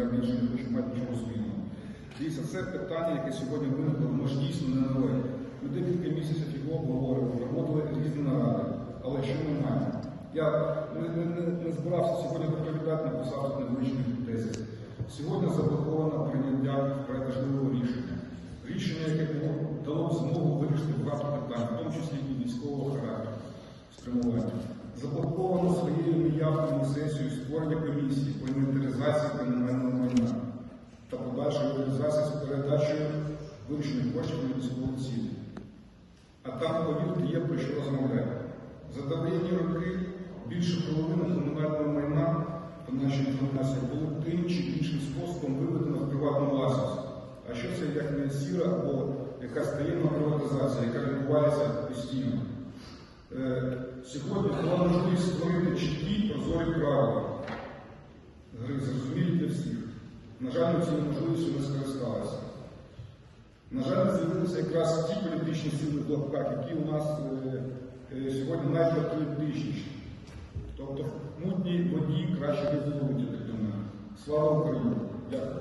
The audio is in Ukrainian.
я більше не хочу мати нічого спільного. Дивіться, це питання, яке сьогодні виникло, воно ж дійсно не нове. Ми декілька місяців його обговорювали, проводили різні наради, але що ми маємо? Я не, не, не, не збирався сьогодні доповідати, написав тут невеличкий тезис. Сьогодні заблоковано прийняття вкрай важливого рішення. Рішення, яке було дало б змогу вирішити багато питань, в тому числі і військового характеру спрямування. Заблоковано та подальшої реалізації з передачею вирішених коштів на військову цілі. А там, повірте, є про що розмовляти. За довоєнні роки більше половини комунального майна, по нашій інформації, було тим чи іншим способом виведено в приватну власність. А що це як не сіра або якась таємна приватизація, яка відбувається постійно? Е, Сьогодні була можливість На жаль, цією можливістю не скористалися. На жаль, з'явилися якраз ті політичні сили в лапках, які у нас е, е, сьогодні найпатріотичніші. Тобто в мутній воді краще не виловити, як на. Слава Україні! Дякую.